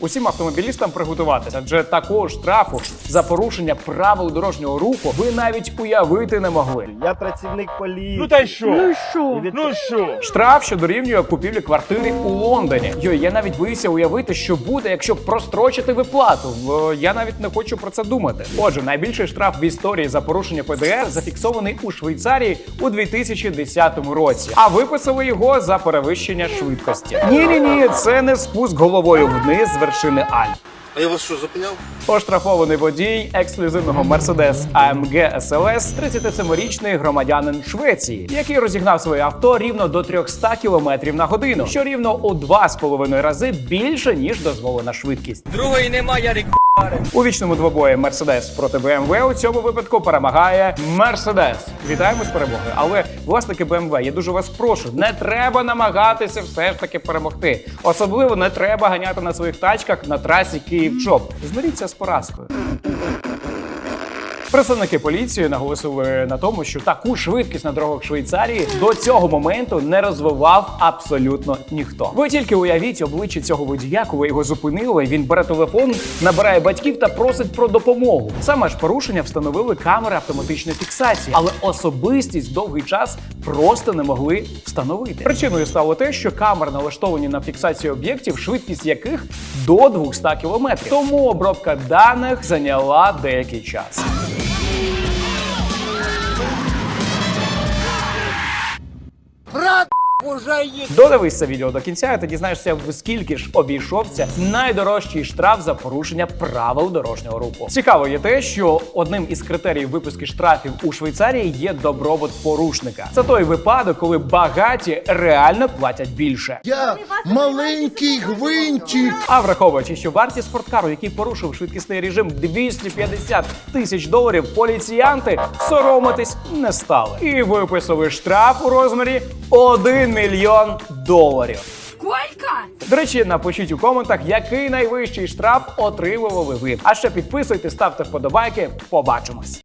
Усім автомобілістам приготуватися, адже такого штрафу за порушення правил дорожнього руху ви навіть уявити не могли. Я працівник поліції. Ну та й що? І що? від- Ну що? Штраф, що дорівнює купівлі квартири у Лондоні. Йой, я навіть боюся уявити, що буде, якщо прострочити виплату. Я навіть не хочу про це думати. Отже, найбільший штраф в історії за порушення ПДР зафіксований у Швейцарії у 2010 році. А виписали його за перевищення швидкості. Ні, ні, ні, це не спуск головою вниз вершини Альп. А я вас що, зупиняв? Оштрафований водій ексклюзивного Mercedes AMG SLS 37-річний громадянин Швеції, який розігнав своє авто рівно до 300 км на годину, що рівно у 2,5 рази більше ніж дозволена швидкість. Другої немає, Рік. У вічному двобої Мерседес проти БМВ у цьому випадку перемагає Мерседес. Вітаємо з перемогою. Але власники БМВ, я дуже вас прошу, не треба намагатися все ж таки перемогти. Особливо не треба ганяти на своїх тачках на трасі Київ-Чоп. Змиріться з поразкою. Представники поліції наголосили на тому, що таку швидкість на дорогах Швейцарії до цього моменту не розвивав абсолютно ніхто. Ви тільки уявіть обличчя цього водія, коли його зупинили. Він бере телефон, набирає батьків та просить про допомогу. Саме ж порушення встановили камери автоматичної фіксації, але особистість довгий час просто не могли встановити. Причиною стало те, що камери налаштовані на фіксацію об'єктів, швидкість яких до 200 км. Тому обробка даних зайняла деякий час. Додивись це відео до кінця, і ти дізнаєшся, в скільки ж обійшовся найдорожчий штраф за порушення правил дорожнього руху. Цікаво є те, що одним із критеріїв випуски штрафів у Швейцарії є добробут порушника. Це той випадок, коли багаті реально платять більше. Я маленький гвинтик. А враховуючи, що вартість спорткару, який порушив швидкісний режим 250 тисяч доларів, поліціянти соромитись не стали і виписали штраф у розмірі 1 мільйон доларів. Сколько? До речі, напишіть у коментах, який найвищий штраф отримували ви. А ще підписуйте, ставте вподобайки. Побачимось.